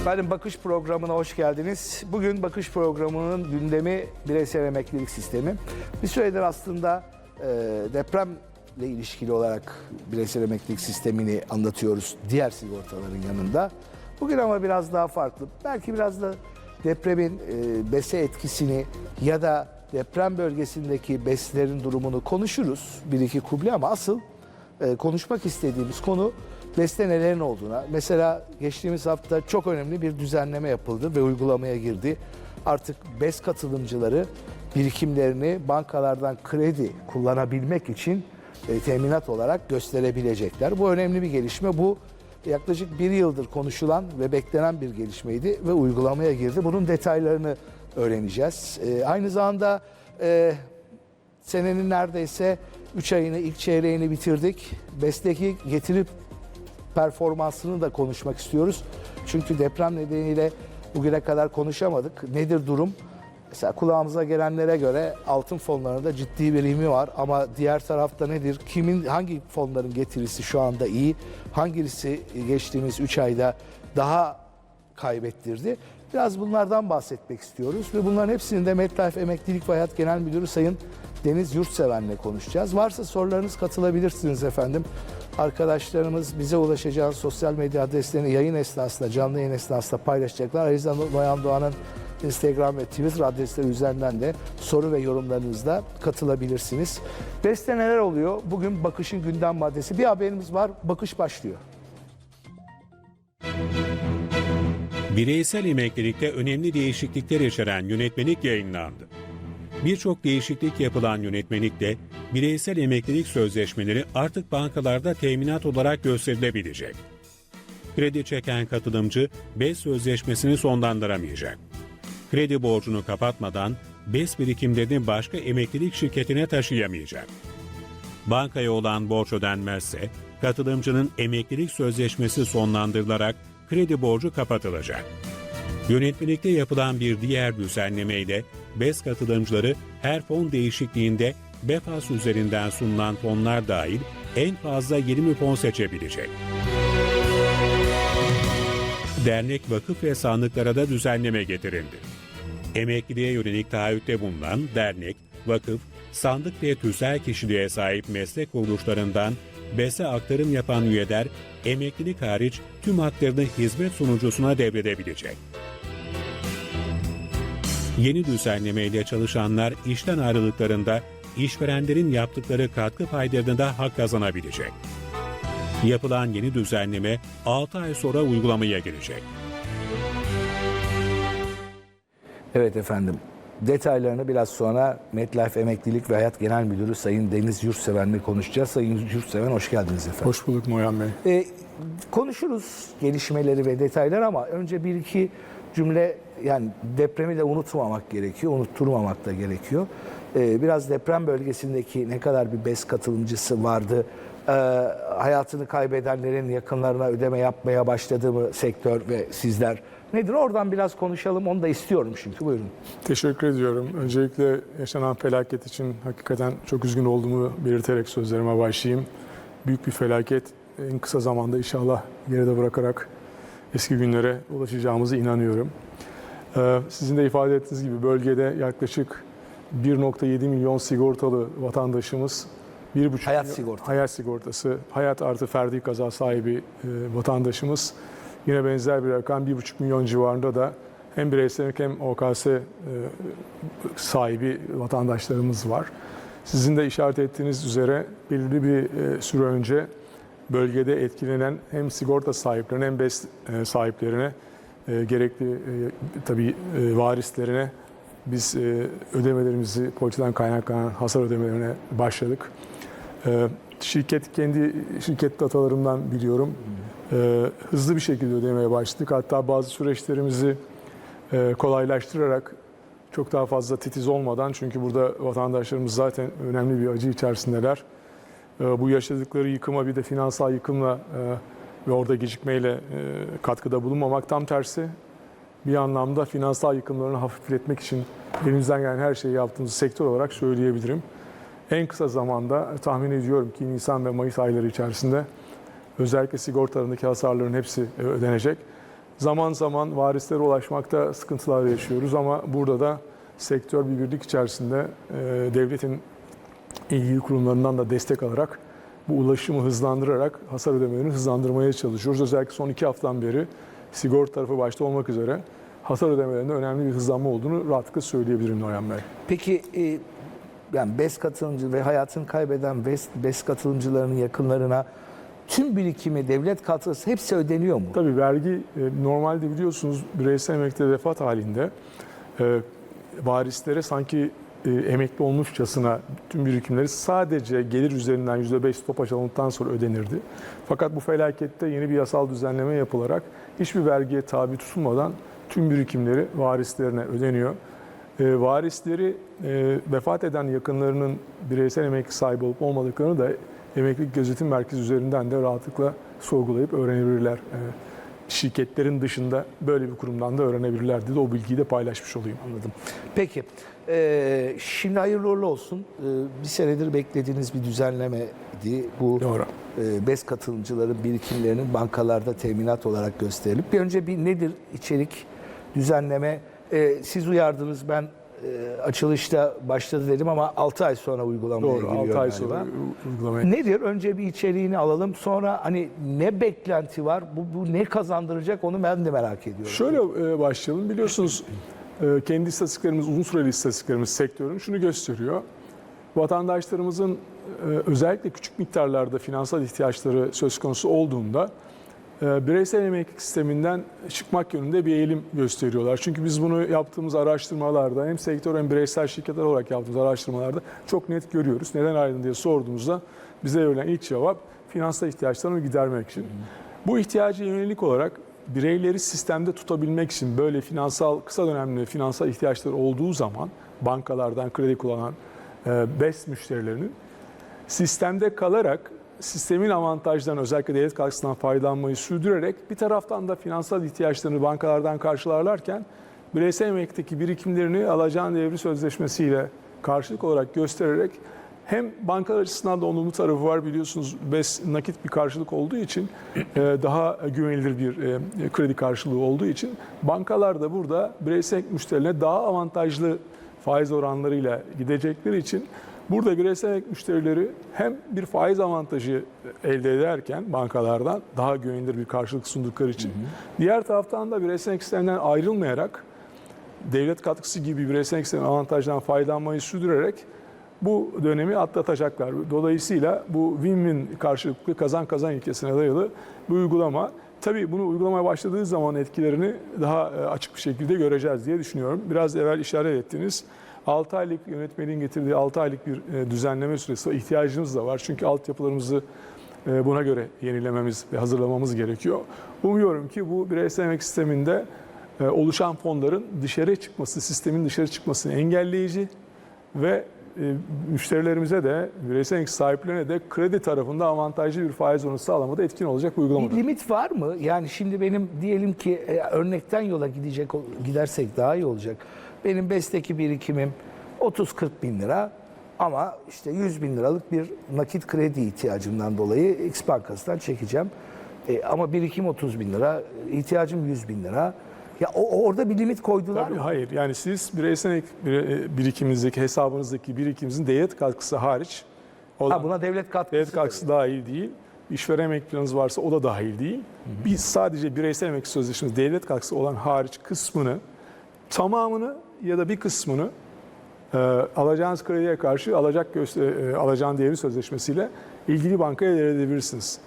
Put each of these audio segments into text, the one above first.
Efendim Bakış programına hoş geldiniz. Bugün Bakış programının gündemi bireysel emeklilik sistemi. Bir süredir aslında e, depremle ilişkili olarak bireysel emeklilik sistemini anlatıyoruz diğer sigortaların yanında. Bugün ama biraz daha farklı. Belki biraz da depremin e, bese etkisini ya da deprem bölgesindeki beslerin durumunu konuşuruz. Bir iki kuble ama asıl e, konuşmak istediğimiz konu beste nelerin olduğuna. Mesela geçtiğimiz hafta çok önemli bir düzenleme yapıldı ve uygulamaya girdi. Artık BES katılımcıları birikimlerini bankalardan kredi kullanabilmek için e, teminat olarak gösterebilecekler. Bu önemli bir gelişme. Bu yaklaşık bir yıldır konuşulan ve beklenen bir gelişmeydi ve uygulamaya girdi. Bunun detaylarını öğreneceğiz. E, aynı zamanda e, senenin neredeyse 3 ayını, ilk çeyreğini bitirdik. BES'teki getirip performansını da konuşmak istiyoruz. Çünkü deprem nedeniyle bugüne kadar konuşamadık. Nedir durum? Mesela kulağımıza gelenlere göre altın fonlarında ciddi bir ivmi var ama diğer tarafta nedir? Kimin hangi fonların getirisi şu anda iyi? Hangisi geçtiğimiz 3 ayda daha kaybettirdi? Biraz bunlardan bahsetmek istiyoruz ve bunların hepsini de MetLife Emeklilik ve Hayat Genel Müdürü Sayın Deniz Yurtseven'le konuşacağız. Varsa sorularınız katılabilirsiniz efendim. Arkadaşlarımız bize ulaşacağınız sosyal medya adreslerini yayın esnasında, canlı yayın esnasında paylaşacaklar. Ayrıca Noyan Doğan'ın Instagram ve Twitter adresleri üzerinden de soru ve yorumlarınızda katılabilirsiniz. Beste neler oluyor? Bugün Bakış'ın gündem maddesi. Bir haberimiz var. Bakış başlıyor. Bireysel emeklilikte önemli değişiklikler içeren yönetmelik yayınlandı. Birçok değişiklik yapılan yönetmelikte bireysel emeklilik sözleşmeleri artık bankalarda teminat olarak gösterilebilecek. Kredi çeken katılımcı BES sözleşmesini sonlandıramayacak. Kredi borcunu kapatmadan BES birikimlerini başka emeklilik şirketine taşıyamayacak. Bankaya olan borç ödenmezse katılımcının emeklilik sözleşmesi sonlandırılarak kredi borcu kapatılacak. Yönetmelikte yapılan bir diğer düzenlemeyle BES katılımcıları her fon değişikliğinde BEFAS üzerinden sunulan fonlar dahil en fazla 20 fon seçebilecek. Dernek, vakıf ve sandıklara da düzenleme getirildi. Emekliliğe yönelik taahhütte bulunan dernek, vakıf, sandık ve tüzel kişiliğe sahip meslek kuruluşlarından BES'e aktarım yapan üyeler emeklilik hariç tüm haklarını hizmet sunucusuna devredebilecek. Yeni düzenlemeyle çalışanlar işten ayrıldıklarında işverenlerin yaptıkları katkı paylarını da hak kazanabilecek. Yapılan yeni düzenleme 6 ay sonra uygulamaya girecek. Evet efendim. Detaylarını biraz sonra MetLife Emeklilik ve Hayat Genel Müdürü Sayın Deniz Yurtseven'le konuşacağız. Sayın Yurtseven hoş geldiniz efendim. Hoş bulduk Noyan Bey. Ee, konuşuruz gelişmeleri ve detaylar ama önce bir iki cümle yani depremi de unutmamak gerekiyor, unutturmamak da gerekiyor. Ee, biraz deprem bölgesindeki ne kadar bir BES katılımcısı vardı, ee, hayatını kaybedenlerin yakınlarına ödeme yapmaya başladı mı sektör ve sizler? Nedir? Oradan biraz konuşalım. Onu da istiyorum çünkü. Buyurun. Teşekkür ediyorum. Öncelikle yaşanan felaket için hakikaten çok üzgün olduğumu belirterek sözlerime başlayayım. Büyük bir felaket. En kısa zamanda inşallah geride bırakarak eski günlere ulaşacağımıza inanıyorum. Ee, Sizin de ifade ettiğiniz gibi bölgede yaklaşık 1.7 milyon sigortalı vatandaşımız 1,5 Hayat milyon- sigorta. hayat sigortası, hayat artı ferdi kaza sahibi e, vatandaşımız yine benzer bir rakam 1,5 milyon civarında da hem bireysel hem OKS e, sahibi vatandaşlarımız var. Sizin de işaret ettiğiniz üzere belirli bir e, süre önce bölgede etkilenen hem sigorta sahiplerine hem BES e, sahiplerine e, gerekli e, tabii e, varislerine biz e, ödemelerimizi politikadan kaynaklanan hasar ödemelerine başladık. E, şirket kendi şirket datalarımdan biliyorum. E, hızlı bir şekilde ödemeye başladık. Hatta bazı süreçlerimizi e, kolaylaştırarak çok daha fazla titiz olmadan çünkü burada vatandaşlarımız zaten önemli bir acı içerisindeler. E, bu yaşadıkları yıkıma bir de finansal yıkımla e, ve orada gecikmeyle e, katkıda bulunmamak tam tersi bir anlamda finansal yıkımlarını hafifletmek için elimizden gelen her şeyi yaptığımızı sektör olarak söyleyebilirim. En kısa zamanda tahmin ediyorum ki Nisan ve Mayıs ayları içerisinde özellikle sigortalarındaki hasarların hepsi e, ödenecek. Zaman zaman varislere ulaşmakta sıkıntılar yaşıyoruz ama burada da sektör bir birlik içerisinde e, devletin ilgili kurumlarından da destek alarak bu ulaşımı hızlandırarak hasar ödemelerini hızlandırmaya çalışıyoruz. Özellikle son iki haftadan beri sigorta tarafı başta olmak üzere hasar ödemelerinde önemli bir hızlanma olduğunu rahatlıkla söyleyebilirim Noyan Bey. Peki e, yani BES katılımcı ve hayatını kaybeden BES, BES katılımcılarının yakınlarına tüm birikimi, devlet katkısı hepsi ödeniyor mu? Tabii vergi e, normalde biliyorsunuz bireysel emekli vefat halinde e, varislere sanki e, emekli olmuşçasına tüm birikimleri sadece gelir üzerinden %5 stopaj alındıktan sonra ödenirdi. Fakat bu felakette yeni bir yasal düzenleme yapılarak hiçbir vergiye tabi tutulmadan tüm birikimleri varislerine ödeniyor. E, varisleri e, vefat eden yakınlarının bireysel emekli sahibi olup olmadıklarını da emeklilik gözetim merkezi üzerinden de rahatlıkla sorgulayıp öğrenebilirler. E, şirketlerin dışında böyle bir kurumdan da öğrenebilirler diye de o bilgiyi de paylaşmış olayım. Anladım. Peki, e, şimdi hayırlı uğurlu olsun. E, bir senedir beklediğiniz bir düzenlemeydi. Bu Doğru. e, BES katılımcıların birikimlerinin bankalarda teminat olarak gösterilip bir önce bir nedir içerik düzenleme? E, siz uyardınız ben e, açılışta başladı dedim ama 6 ay sonra uygulamaya Doğru. giriyor 6 ay galiba. sonra uygulamaya. Nedir? Önce bir içeriğini alalım. Sonra hani ne beklenti var? Bu, bu ne kazandıracak onu ben de merak ediyorum. Şöyle e, başlayalım. Biliyorsunuz kendi istatistiklerimiz, uzun süreli istatistiklerimiz sektörün şunu gösteriyor. Vatandaşlarımızın e, özellikle küçük miktarlarda finansal ihtiyaçları söz konusu olduğunda e, bireysel emeklilik sisteminden çıkmak yönünde bir eğilim gösteriyorlar. Çünkü biz bunu yaptığımız araştırmalarda hem sektör hem bireysel şirketler olarak yaptığımız araştırmalarda çok net görüyoruz. Neden ayrıldın diye sorduğumuzda bize verilen ilk cevap finansal ihtiyaçlarını gidermek için. Bu ihtiyaca yönelik olarak bireyleri sistemde tutabilmek için böyle finansal kısa dönemli finansal ihtiyaçları olduğu zaman bankalardan kredi kullanan e, BES müşterilerinin sistemde kalarak sistemin avantajlarını özellikle devlet katkısından faydalanmayı sürdürerek bir taraftan da finansal ihtiyaçlarını bankalardan karşılarlarken bireysel emeklikteki birikimlerini alacağın devri sözleşmesiyle karşılık olarak göstererek hem bankalar açısından da olumlu tarafı var biliyorsunuz. BES nakit bir karşılık olduğu için e, daha güvenilir bir e, kredi karşılığı olduğu için bankalar da burada bireysel müşterilerine daha avantajlı faiz oranlarıyla gidecekleri için burada bireysel müşterileri hem bir faiz avantajı elde ederken bankalardan daha güvenilir bir karşılık sundukları için diğer taraftan da bireysel sistemden ayrılmayarak devlet katkısı gibi bireysel sistem avantajdan faydalanmayı sürdürerek bu dönemi atlatacaklar. Dolayısıyla bu win-win karşılıklı kazan kazan ilkesine dayalı bu uygulama tabii bunu uygulamaya başladığı zaman etkilerini daha e, açık bir şekilde göreceğiz diye düşünüyorum. Biraz evvel işaret ettiğiniz 6 aylık yönetmeliğin getirdiği 6 aylık bir e, düzenleme süresi ihtiyacımız da var. Çünkü altyapılarımızı e, buna göre yenilememiz ve hazırlamamız gerekiyor. Umuyorum ki bu bireysel emek sisteminde oluşan fonların dışarı çıkması, sistemin dışarı çıkmasını engelleyici ve müşterilerimize de, bireysel emek sahiplerine de kredi tarafında avantajlı bir faiz oranı sağlamada etkin olacak Bir uygulamada. limit var mı? Yani şimdi benim diyelim ki e, örnekten yola gidecek gidersek daha iyi olacak. Benim BES'teki birikimim 30-40 bin lira ama işte 100 bin liralık bir nakit kredi ihtiyacımdan dolayı X bankasından çekeceğim. E, ama birikim 30 bin lira, ihtiyacım 100 bin lira. Ya o, orada bir limit koydular Tabii mı? hayır. Yani siz bireysel emek bir- birikiminizdeki hesabınızdaki birikiminizin devlet katkısı hariç olan Ha, buna devlet katkısı. devlet katkısı dahil değil. İşveren emeklileriniz varsa o da dahil değil. Biz sadece bireysel emekli sözleşmesi devlet katkısı olan hariç kısmını tamamını ya da bir kısmını e, alacağınız krediye karşı alacak göster- e, alacağın devri sözleşmesiyle ilgili bankaya devredebilirsiniz.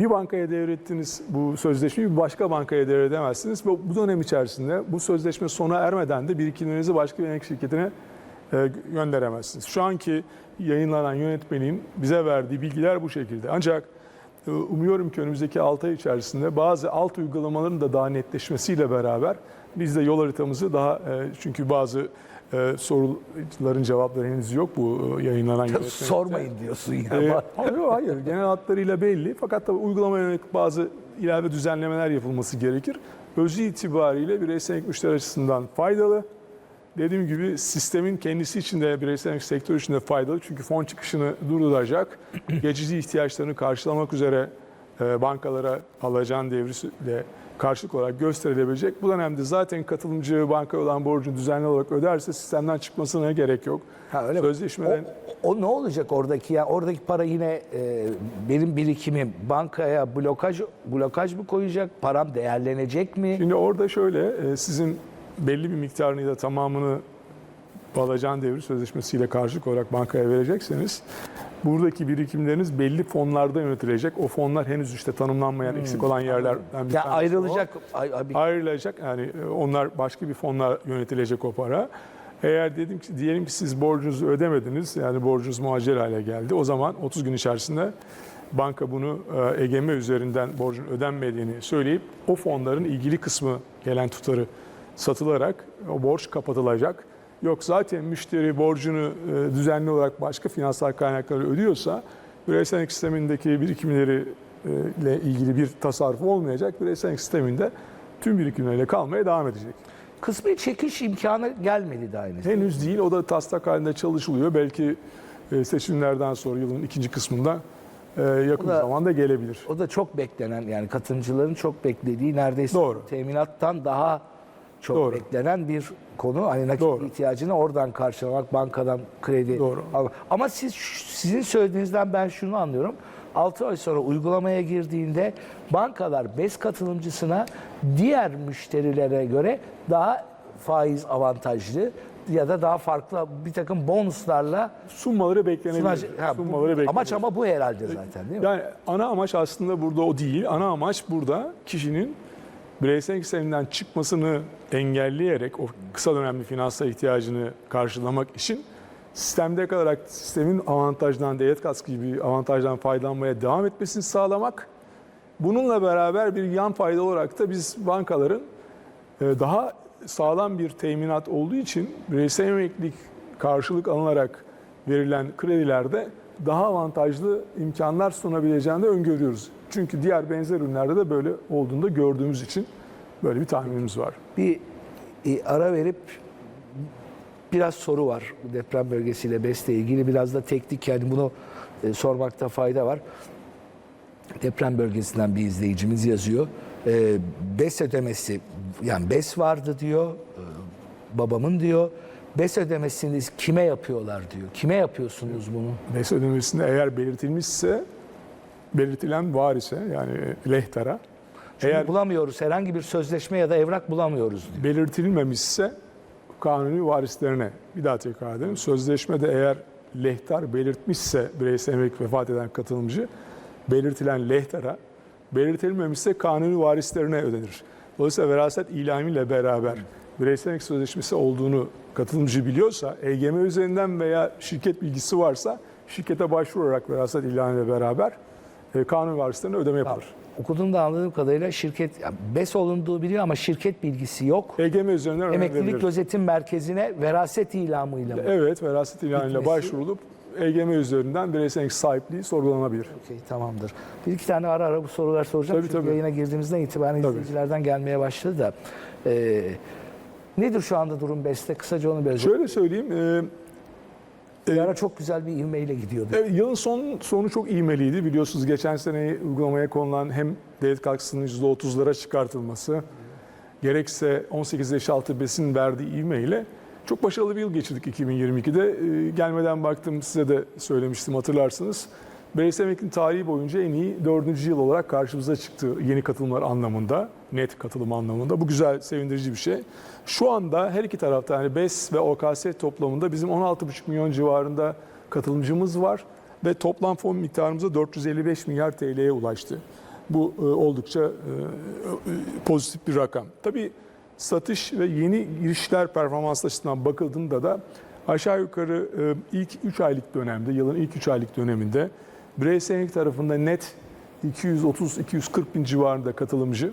Bir bankaya devrettiğiniz bu sözleşmeyi bir başka bankaya devredemezsiniz. Ve bu dönem içerisinde bu sözleşme sona ermeden de birikimlerinizi başka bir emekli şirketine e, gönderemezsiniz. Şu anki yayınlanan yönetmenin bize verdiği bilgiler bu şekilde. Ancak e, umuyorum ki önümüzdeki 6 ay içerisinde bazı alt uygulamaların da daha netleşmesiyle beraber biz de yol haritamızı daha e, çünkü bazı e, soruların cevapları henüz yok bu e, yayınlanan yönetmelikte. Sormayın diyorsun ya. Ee, hayır, hayır. Genel hatlarıyla belli. Fakat tabii uygulamaya yönelik bazı ilave düzenlemeler yapılması gerekir. Özü itibariyle bireysel emekli müşteri açısından faydalı. Dediğim gibi sistemin kendisi için de bireysel emekli sektör için de faydalı. Çünkü fon çıkışını durduracak. Geçici ihtiyaçlarını karşılamak üzere e, bankalara alacağın devriyle karşılık olarak gösterilebilecek. Bu dönemde zaten katılımcı banka olan borcunu düzenli olarak öderse sistemden çıkmasına gerek yok. Ha, öyle? Sözleşmeden O, o ne olacak oradaki ya? Oradaki para yine e, benim birikimim bankaya blokaj blokaj mı koyacak? Param değerlenecek mi? Şimdi orada şöyle, e, sizin belli bir miktarını ya da tamamını alacağın devir sözleşmesiyle karşılık olarak bankaya verecekseniz buradaki birikimleriniz belli fonlarda yönetilecek. O fonlar henüz işte tanımlanmayan eksik olan yerlerden bir Hmm. Ya tanesi o. ayrılacak ay, ay, bir- ayrılacak yani e, onlar başka bir fonla yönetilecek o para. Eğer dedim ki diyelim ki siz borcunuzu ödemediniz yani borcunuz muacir hale geldi. O zaman 30 gün içerisinde banka bunu e, EGM üzerinden borcun ödenmediğini söyleyip o fonların ilgili kısmı gelen tutarı satılarak o borç kapatılacak. Yok zaten müşteri borcunu e, düzenli olarak başka finansal kaynakları ödüyorsa bireysel sistemindeki birikimleri e, ile ilgili bir tasarruf olmayacak. Bireysel sisteminde tüm birikimleriyle kalmaya devam edecek. kısmi çekiş imkanı gelmedi daha henüz. Henüz değil. O da taslak halinde çalışılıyor. Belki e, seçimlerden sonra yılın ikinci kısmında yakın O da- zamanda gelebilir. O da çok beklenen yani katılımcıların çok beklediği neredeyse Doğru. teminattan daha çok Doğru. beklenen bir konu. Hani nakit Doğru. ihtiyacını oradan karşılamak, bankadan kredi Doğru. almak. Ama siz sizin söylediğinizden ben şunu anlıyorum. 6 ay sonra uygulamaya girdiğinde bankalar BES katılımcısına diğer müşterilere göre daha faiz avantajlı ya da daha farklı bir takım bonuslarla Sunmaları beklenebilir. sunacak. Ha, Sunmaları beklenebilir. amaç ama bu herhalde zaten değil mi? Yani ana amaç aslında burada o değil. Ana amaç burada kişinin bireysel sisteminden çıkmasını engelleyerek o kısa dönemli finansal ihtiyacını karşılamak için sistemde kalarak sistemin avantajdan, devlet katkı gibi avantajdan faydalanmaya devam etmesini sağlamak. Bununla beraber bir yan fayda olarak da biz bankaların e, daha sağlam bir teminat olduğu için bireysel emeklilik karşılık alınarak verilen kredilerde daha avantajlı imkanlar sunabileceğini öngörüyoruz. Çünkü diğer benzer ürünlerde de böyle olduğunu da gördüğümüz için böyle bir tahminimiz var. bir e, ara verip biraz soru var deprem bölgesiyle BES'le ilgili biraz da teknik yani bunu e, sormakta fayda var. Deprem bölgesinden bir izleyicimiz yazıyor. E, BES ödemesi yani BES vardı diyor. e, babamın diyor. BES ödemesini kime yapıyorlar diyor. Kime yapıyorsunuz bunu? BES ödemesinde eğer belirtilmişse belirtilen var ise yani lehtara Çünkü eğer bulamıyoruz. Herhangi bir sözleşme ya da evrak bulamıyoruz diyor. belirtilmemişse kanuni varislerine bir daha tekrar edelim. Sözleşmede eğer lehtar belirtmişse bireysel emeklilik vefat eden katılımcı belirtilen lehtara belirtilmemişse kanuni varislerine ödenir. Dolayısıyla veraset ilamiyle beraber bireysel emeklilik sözleşmesi olduğunu katılımcı biliyorsa EGM üzerinden veya şirket bilgisi varsa şirkete başvurarak veraset ilamiyle beraber e, kanuni varislerine ödeme yapılır. Okuduğumda anladığım kadarıyla şirket yani BES olunduğu biliyor ama şirket bilgisi yok. EGM üzerinden Emeklilik verilir. Gözetim Merkezi'ne veraset ilamıyla mı? Evet, veraset ilanıyla Gitmesi- başvurulup EGM üzerinden bireysel sahipliği sorgulanabilir. Okey, tamamdır. Bir iki tane ara ara bu sorular soracağım. Tabii, Çünkü tabii. yayına girdiğimizden itibaren Tabii. izleyicilerden gelmeye başladı da. Ee, nedir şu anda durum BES'te? Kısaca onu biraz. Şöyle söyleyeyim, e, Bir ara çok güzel bir ivmeyle gidiyordu. Evet, yılın son sonu çok ivmeliydi. Biliyorsunuz geçen sene uygulamaya konulan hem devlet katkısının %30'lara çıkartılması, gerekse 18 yaş altı besin verdiği ivmeyle çok başarılı bir yıl geçirdik 2022'de. Ee, gelmeden baktım size de söylemiştim hatırlarsınız. Emekliliğin tarihi boyunca en iyi dördüncü yıl olarak karşımıza çıktı yeni katılımlar anlamında, net katılım anlamında. Bu güzel, sevindirici bir şey. Şu anda her iki tarafta yani BES ve OKS toplamında bizim 16,5 milyon civarında katılımcımız var ve toplam fon miktarımız da 455 milyar TL'ye ulaştı. Bu e, oldukça e, pozitif bir rakam. Tabii satış ve yeni girişler performans açısından bakıldığında da aşağı yukarı e, ilk 3 aylık dönemde, yılın ilk 3 aylık döneminde bireysel emeklilik tarafında net 230-240 bin civarında katılımcı,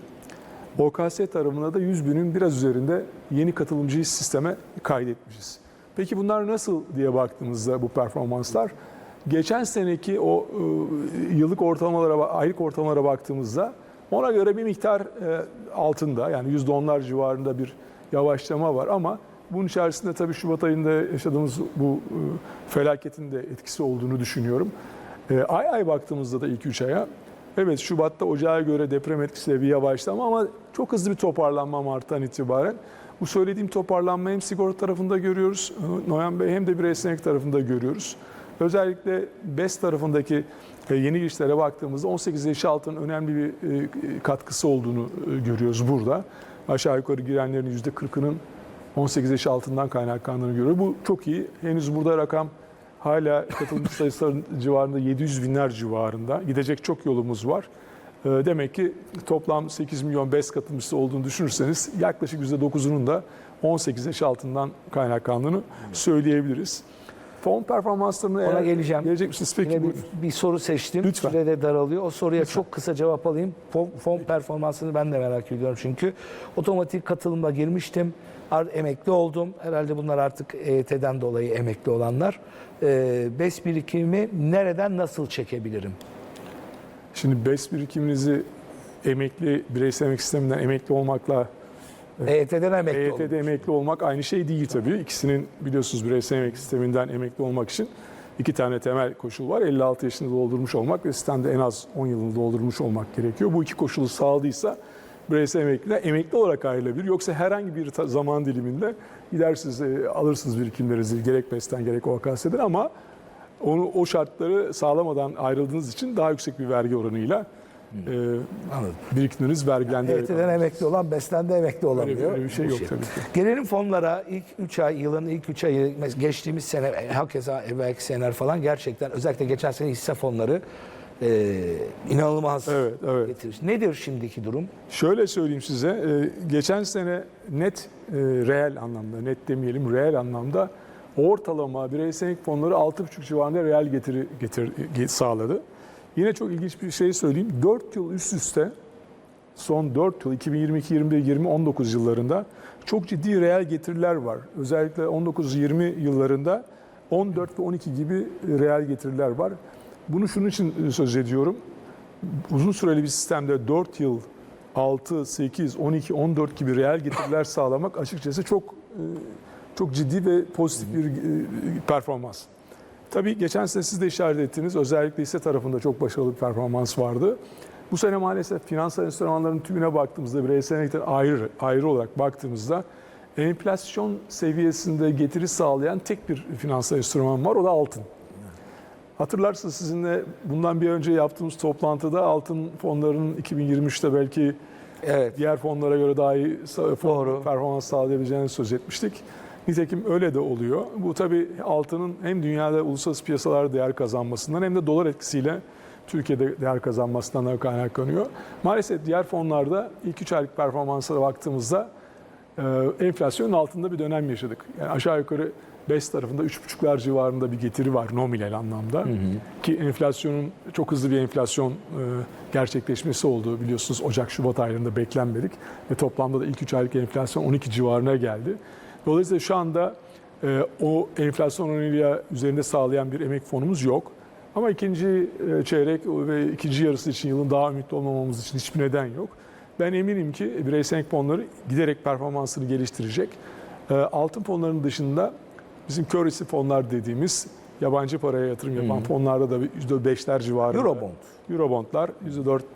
OKS tarafında da 100 binin biraz üzerinde yeni katılımcıyı sisteme kaydetmişiz. Peki bunlar nasıl diye baktığımızda bu performanslar? Geçen seneki o e, yıllık ortalamalara, aylık ortalamalara baktığımızda ona göre bir miktar e, altında yani %10'lar civarında bir yavaşlama var ama bunun içerisinde tabii Şubat ayında yaşadığımız bu e, felaketin de etkisi olduğunu düşünüyorum. E, Ay ay baktığımızda da ilk 3 aya Evet Şubat'ta Ocağa göre deprem etkisiyle bir yavaşlama ama çok hızlı bir toparlanma Mart'tan itibaren. Bu söylediğim toparlanma hem sigorta tarafında görüyoruz, Noyan Bey hem de bireysellik tarafında görüyoruz. Özellikle BES tarafındaki e, yeni girişlere baktığımızda 18 yaş altının önemli bir e, katkısı olduğunu e, görüyoruz burada. Aşağı yukarı girenlerin %40'ının 18 yaş altından kaynaklandığını görüyoruz. Bu çok iyi. Henüz burada rakam hala katılımcı sayısı civarında 700 binler civarında. Gidecek çok yolumuz var. Ee, Demek ki toplam 8 milyon BES katılımcısı olduğunu düşünürseniz yaklaşık %9'unun da 18 yaş altından kaynaklandığını söyleyebiliriz. Fon performanslarına Ona eğer geleceğim. gelecek misiniz? Peki Yine bir, buyurun. bir soru seçtim. Lütfen. Süre de daralıyor. O soruya çok kısa cevap alayım. Fon, fon performansını ben de merak ediyorum çünkü. Otomatik katılımla girmiştim. Ar- Emekli oldum. Herhalde bunlar artık EYT'den dolayı emekli olanlar. Ee, BES birikimi nereden nasıl çekebilirim? Şimdi BES birikiminizi emekli, bireysel emek sisteminden emekli olmakla EYT'den emekli. EYT'de emekli olmak aynı şey değil tabii. İkisinin biliyorsunuz bireysel emek sisteminden emekli olmak için iki tane temel koşul var. 56 yaşını doldurmuş olmak ve sistemde en az 10 yılını doldurmuş olmak gerekiyor. Bu iki koşulu sağladıysa bireysel emekliler emekli olarak ayrılabilir. Yoksa herhangi bir zaman diliminde gidersiniz e, alırsınız birikimlerinizi gerek BES'ten gerek OKS'den ama onu o şartları sağlamadan ayrıldığınız için daha yüksek bir vergi oranıyla e, Anladım. birikimleriniz vergilendirilir. EYT'den emekli olan BES'ten de emekli olamıyor. öyle bir şey yok tabii ki. Gelelim fonlara. İlk 3 ay, yılın ilk 3 ayı, geçtiğimiz sene, e, hakeza evvelki seneler falan gerçekten özellikle geçen sene hisse fonları e, inanılmaz Evet, evet. getirmiş. Nedir şimdiki durum? Şöyle söyleyeyim size, e, geçen sene net e, reel anlamda, net demeyelim reel anlamda ortalama bireysel fonları 6,5 civarında reel getiri getir, ge- sağladı. Yine çok ilginç bir şey söyleyeyim. 4 yıl üst üste son 4 yıl 2022, 21, 20, 19 yıllarında çok ciddi reel getiriler var. Özellikle 19-20 yıllarında 14 ve 12 gibi reel getiriler var. Bunu şunun için söz ediyorum uzun süreli bir sistemde 4 yıl 6, 8, 12, 14 gibi reel getiriler sağlamak açıkçası çok e, çok ciddi ve pozitif bir e, performans. Tabii geçen sene siz de işaret ettiniz. Özellikle hisse tarafında çok başarılı bir performans vardı. Bu sene maalesef finansal enstrümanların tümüne baktığımızda bireysel enekten ayrı, ayrı olarak baktığımızda enflasyon seviyesinde getiri sağlayan tek bir finansal enstrüman var. O da altın. Hatırlarsınız sizinle bundan bir önce yaptığımız toplantıda altın fonlarının 2023'te belki Evet. diğer fonlara göre daha iyi fon Doğru. performans sağlayabileceğini söz etmiştik. Nitekim öyle de oluyor. Bu tabii altının hem dünyada uluslararası piyasalarda değer kazanmasından hem de dolar etkisiyle Türkiye'de değer kazanmasından da kaynaklanıyor. Maalesef diğer fonlarda ilk 3 aylık performanslara baktığımızda e, enflasyonun altında bir dönem yaşadık. Yani aşağı yukarı BES tarafında 3,5'lar civarında bir getiri var nominal anlamda. Ki enflasyonun çok hızlı bir enflasyon e, gerçekleşmesi oldu biliyorsunuz Ocak-Şubat aylarında beklenmedik. Ve toplamda da ilk 3 aylık enflasyon 12 civarına geldi. Dolayısıyla şu anda e, o enflasyon oranıyla üzerinde sağlayan bir emek fonumuz yok. Ama ikinci e, çeyrek ve ikinci yarısı için yılın daha ümitli olmamamız için hiçbir neden yok. Ben eminim ki bireysel fonları giderek performansını geliştirecek. E, Altın fonlarının dışında bizim currency fonlar dediğimiz yabancı paraya yatırım yapan fonlarda da %5'ler civarında. Eurobond. Eurobondlar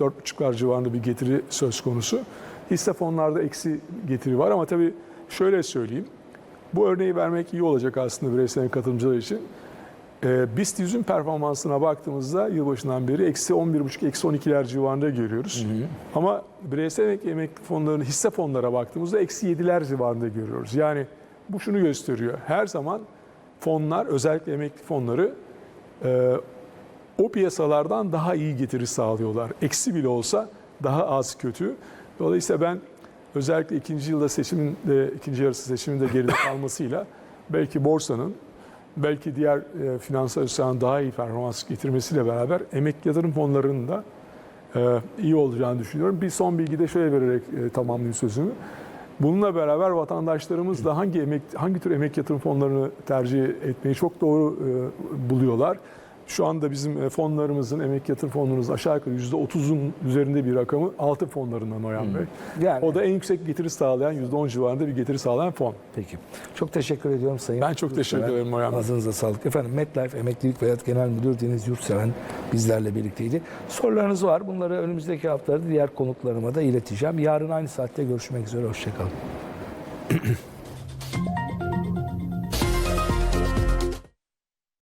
%4-4,5'lar civarında bir getiri söz konusu. Hisse fonlarda eksi getiri var ama tabii şöyle söyleyeyim. Bu örneği vermek iyi olacak aslında bireysel katılımcılar için. Ee, BIST 100'ün performansına baktığımızda yılbaşından beri eksi 11,5, eksi 12'ler civarında görüyoruz. Ama bireysel emekli, emekli fonlarının hisse fonlara baktığımızda eksi 7'ler civarında görüyoruz. Yani bu şunu gösteriyor. Her zaman fonlar, özellikle emekli fonları e, o piyasalardan daha iyi getiri sağlıyorlar. Eksi bile olsa daha az kötü. Dolayısıyla ben özellikle ikinci yılda seçimin de, ikinci yarısı seçimin de geride kalmasıyla belki borsanın belki diğer e, finansal üstten daha iyi performans getirmesiyle beraber emekli yatırım fonlarının da e, iyi olacağını düşünüyorum. Bir son bilgi de şöyle vererek e, tamamlayayım sözümü. Bununla beraber vatandaşlarımız da hangi emek hangi tür emek yatırım fonlarını tercih etmeyi çok doğru e, buluyorlar. Şu anda bizim e, fonlarımızın, emek yatırım fonlarımız aşağı yukarı %30'un üzerinde bir rakamı altın fonlarından Noyan Bey. Yani- O da en yüksek getiri sağlayan %10 civarında bir getiri sağlayan fon. Peki. Çok teşekkür ediyorum Sayın. Ben çok teşekkür Yurtseven. ederim Noyan Bey. Ağzınıza sağlık. Efendim MetLife Emeklilik ve Genel Müdür Deniz Yurtseven bizlerle birlikteydi. Sorularınız var. Bunları önümüzdeki haftalarda diğer konuklarıma da ileteceğim. Yarın aynı saatte görüşmek üzere. Hoşçakalın.